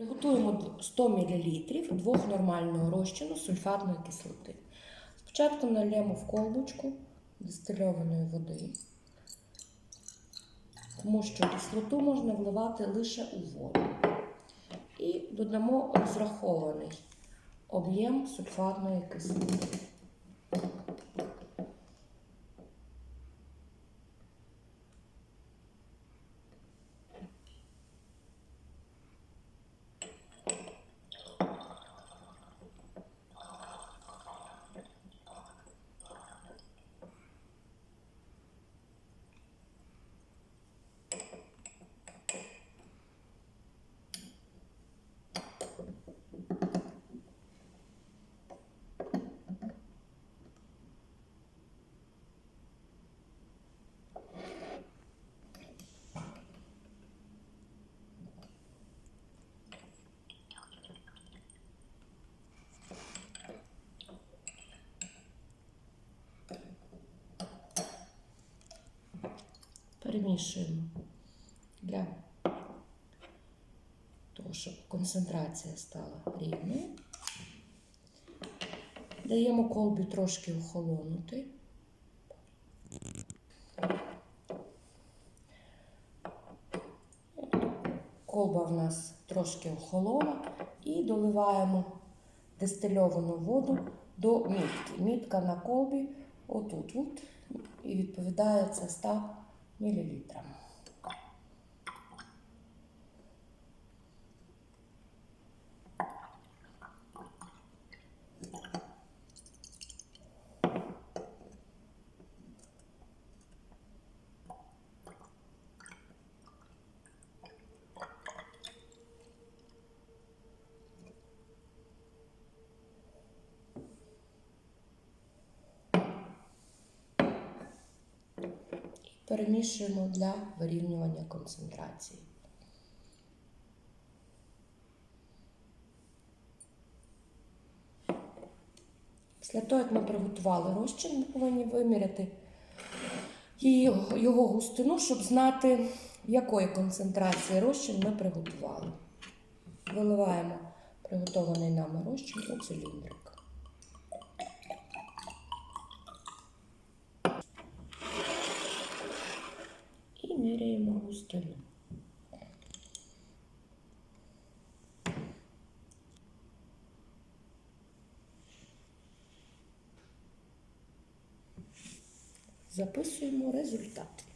Приготуємо 100 мл двох нормального розчину сульфатної кислоти. Спочатку нальємо в колбочку дистильованої води, тому що кислоту можна вливати лише у воду. І додамо розрахований об'єм сульфатної кислоти. Перемішуємо для того, щоб концентрація стала рівною. Даємо колбі трошки охолонути. Колба в нас трошки охолола і доливаємо дистильовану воду до мітки. Мітка на колбі отут, от, і відповідає це 100 мл. Перемішуємо для вирівнювання концентрації. Після того, як ми приготували розчин, ми повинні виміряти його густину, щоб знати, якої концентрації розчин ми приготували. Виливаємо приготований нами розчин у циліндрик. І міряємо густину. Записуємо результат.